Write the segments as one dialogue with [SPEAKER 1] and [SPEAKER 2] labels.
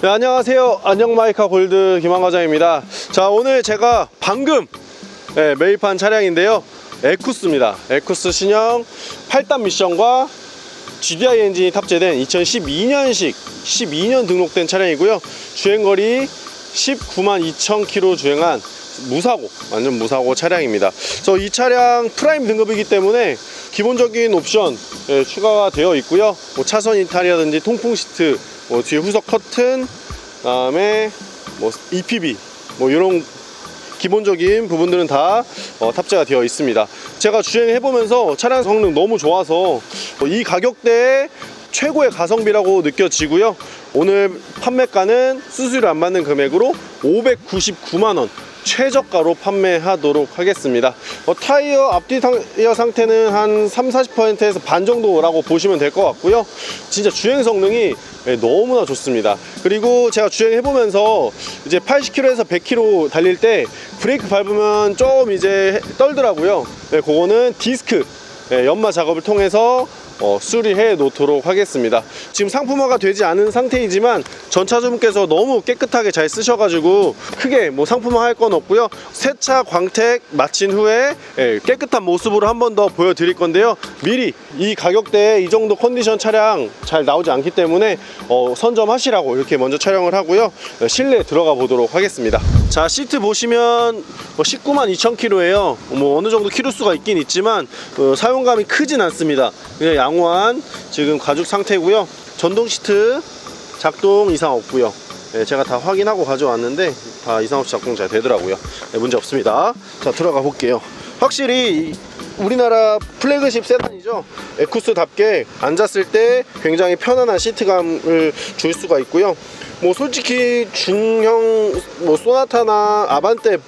[SPEAKER 1] 네, 안녕하세요. 안녕 마이카 골드 김한 과장입니다. 자, 오늘 제가 방금 네, 매입한 차량인데요. 에쿠스입니다. 에쿠스 신형 8단 미션과 GDI 엔진이 탑재된 2012년식 12년 등록된 차량이고요. 주행거리 19만 2천 킬로 주행한 무사고 완전 무사고 차량입니다. 그래서 이 차량 프라임 등급이기 때문에 기본적인 옵션 예, 추가가 되어 있고요. 뭐 차선 이탈이라든지 통풍 시트, 뭐 뒤에 후석 커튼, 그다음에 뭐 EPB 뭐 이런 기본적인 부분들은 다 어, 탑재가 되어 있습니다. 제가 주행해 보면서 차량 성능 너무 좋아서 어, 이 가격대에 최고의 가성비라고 느껴지고요. 오늘 판매가는 수수료 안 받는 금액으로 599만 원. 최저가로 판매하도록 하겠습니다. 어, 타이어 앞뒤 타이어 상태는 한 3, 40%에서 반 정도라고 보시면 될 것 같고요. 진짜 주행 성능이 네, 너무나 좋습니다. 그리고 제가 주행해 보면서 이제 80km에서 100km 달릴 때 브레이크 밟으면 좀 이제 떨더라고요. 네, 그거는 디스크 네, 연마 작업을 통해서 어, 수리해 놓도록 하겠습니다. 지금 상품화가 되지 않은 상태이지만 전차주분께서 너무 깨끗하게 잘 쓰셔가지고 크게 뭐 상품화 할 건 없고요. 세차 광택 마친 후에 예, 깨끗한 모습으로 한 번 더 보여드릴 건데요. 미리 이 가격대에 이 정도 컨디션 차량 잘 나오지 않기 때문에 어, 선점하시라고 이렇게 먼저 촬영을 하고요. 어, 실내 들어가 보도록 하겠습니다. 자 시트 보시면 뭐 19만 2천 킬로예요. 뭐 어느 정도 킬로 수가 있긴 있지만 어, 사용감이 크진 않습니다. 그냥 양호한 지금 가죽 상태고요. 전동 시트 작동 이상 없고요. 네, 제가 다 확인하고 가져왔는데 다 이상 없이 작동 잘 되더라고요. 네, 문제 없습니다. 자 들어가 볼게요. 확실히 이 우리나라 플래그십 세단이죠. 에쿠스답게 앉았을 때 굉장히 편안한 시트감을 줄 수가 있고요. 뭐 솔직히 중형 뭐 소나타나 아반떼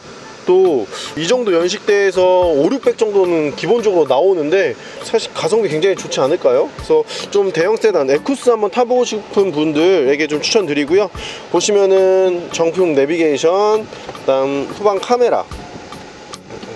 [SPEAKER 1] 또이 정도 연식대에서 5, 600 정도는 기본적으로 나오는데 사실 가성비 굉장히 좋지 않을까요? 그래서 좀 대형 세단 에쿠스 한번 타보고 싶은 분들에게 좀 추천드리고요. 보시면은 정품 내비게이션, 그다음 후방 카메라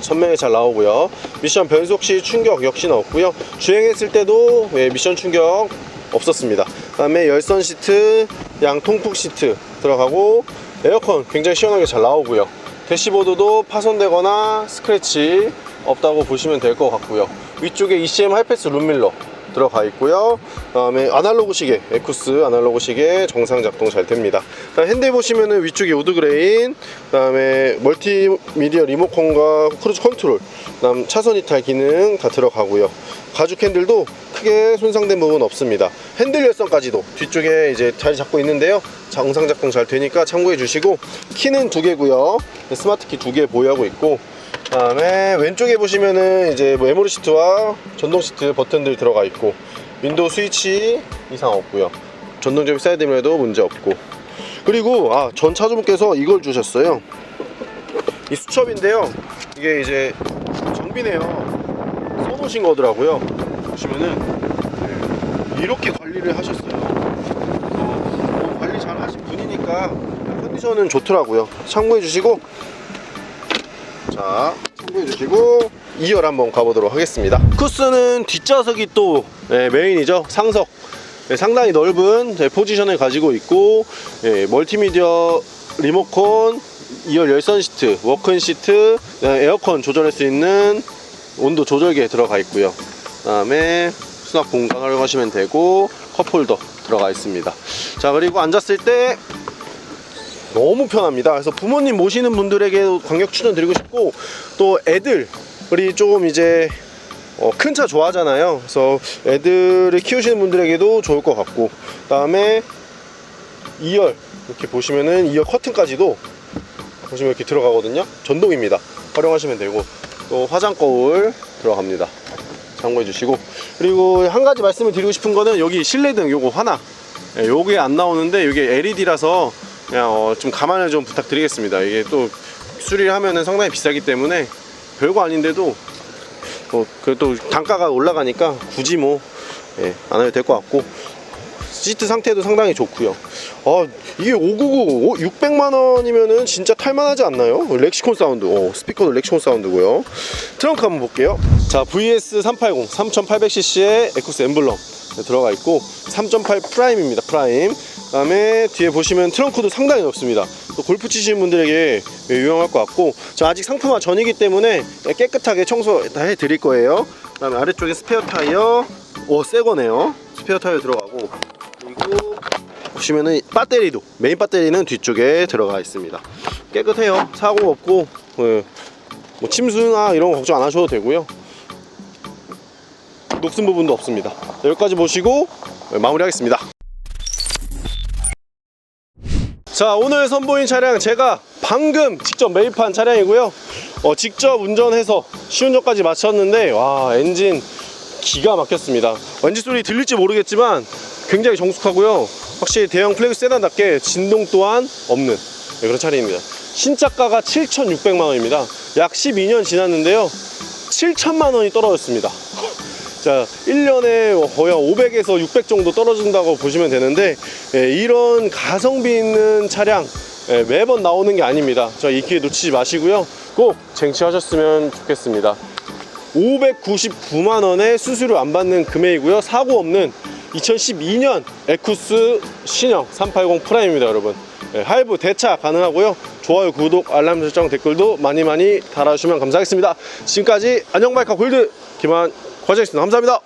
[SPEAKER 1] 선명히 잘 나오고요. 미션 변속 시 충격 역시나 없고요. 주행했을 때도 예, 미션 충격 없었습니다. 그다음에 열선 시트, 양 통풍 시트 들어가고 에어컨 굉장히 시원하게 잘 나오고요. 대시보드도 파손되거나 스크래치 없다고 보시면 될 것 같고요. 위쪽에 ECM 하이패스 룸밀러 들어가 있고요. 그 다음에 아날로그 시계, 에쿠스 아날로그 시계 정상 작동 잘 됩니다. 핸들 보시면은 위쪽에 우드 그레인, 그 다음에 멀티미디어 리모컨과 크루즈 컨트롤, 그 다음 차선 이탈 기능 다 들어가고요. 가죽 핸들도 크게 손상된 부분 없습니다. 핸들 열선까지도 뒤쪽에 이제 잘 잡고 있는데요. 정상 작동 잘 되니까 참고해 주시고 키는 두 개고요. 스마트 키 두 개 보유하고 있고 그다음에 왼쪽에 보시면은 이제 뭐 메모리 시트와 전동 시트 버튼들 들어가 있고 윈도우 스위치 이상 없고요. 전동적 사이드미러도 문제 없고 그리고 아 전 차주분께서 이걸 주셨어요. 이 수첩인데요. 이게 이제 정비네요. 써놓으신 거더라고요. 보시면은 네, 이렇게 관리를 하셨어요. 뭐 관리 잘 하신 분이니까 컨디션은 좋더라고요. 참고해 주시고 자, 참고해 주시고 2열 한번 가보도록 하겠습니다. 쿠스는 뒷좌석이 또 네, 메인이죠. 상석. 네, 상당히 넓은 네, 포지션을 가지고 있고 네, 멀티미디어 리모컨, 2열 열선 시트, 워크인 시트, 네, 에어컨 조절할 수 있는 온도 조절기에 들어가 있고요. 그 다음에 수납 공간 활용하시면 되고 컵홀더 들어가 있습니다. 자 그리고 앉았을 때 너무 편합니다. 그래서 부모님 모시는 분들에게 강력 추천드리고 싶고 또 애들이 조금 이제 어, 큰 차 좋아하잖아요. 그래서 애들을 키우시는 분들에게도 좋을 것 같고 그 다음에 2열 이렇게 보시면은 2열 커튼까지도 보시면 이렇게 들어가거든요. 전동입니다. 활용하시면 되고 또 화장 거울 들어갑니다. 참고해 주시고 그리고 한 가지 말씀을 드리고 싶은 거는 여기 실내등 요거 하나 예, 요게 안 나오는데 이게 LED라서 그냥 어, 좀 감안을 좀 부탁드리겠습니다. 이게 또 수리를 하면은 상당히 비싸기 때문에 별거 아닌데도 뭐 그래도 단가가 올라가니까 굳이 뭐 예, 안 해도 될 것 같고 시트 상태도 상당히 좋고요. 아 이게 599 600만 원이면은 진짜 탈만하지 않나요? 렉시콘 사운드, 어, 스피커도 렉시콘 사운드고요. 트렁크 한번 볼게요. 자 VS 380 3800cc의 에쿠스 엠블럼 네, 들어가 있고 3.8 프라임입니다. 프라임. 그다음에 뒤에 보시면 트렁크도 상당히 넓습니다. 또 골프 치시는 분들에게 유용할 것 같고 저 아직 상품화 전이기 때문에 깨끗하게 청소 다 해드릴 거예요. 그다음에 아래쪽에 스페어 타이어, 오새 거네요. 스페어 타이어 들어가고 보시면은 배터리도 메인 배터리는 뒤쪽에 들어가 있습니다. 깨끗해요. 사고 없고 예, 뭐 침수나 이런 거 걱정 안 하셔도 되고요. 녹슨 부분도 없습니다. 자, 여기까지 보시고 네, 마무리하겠습니다. 자 오늘 선보인 차량 제가 방금 직접 매입한 차량이고요. 어, 직접 운전해서 시운전까지 마쳤는데 와 엔진 기가 막혔습니다. 엔진 소리 들릴지 모르겠지만 굉장히 정숙하고요. 확실히 대형 플래그 세단답게 진동 또한 없는 네, 그런 차량입니다. 신차가가 7,600만 원입니다. 약 12년 지났는데요. 7천만 원이 떨어졌습니다. 자, 1년에 거의 한 500에서 600 정도 떨어진다고 보시면 되는데 예, 이런 가성비 있는 차량 예, 매번 나오는 게 아닙니다. 저 이 기회 놓치지 마시고요. 꼭 쟁취하셨으면 좋겠습니다. 599만 원의 수수료 안 받는 금액이고요. 사고 없는 2012년 에쿠스 신형 380 프라임입니다, 여러분. 예, 할부 대차 가능하고요. 좋아요, 구독, 알람 설정, 댓글도 많이 많이 달아주시면 감사하겠습니다. 지금까지 안녕마이카 골드 김한 과장이었습니다. 감사합니다.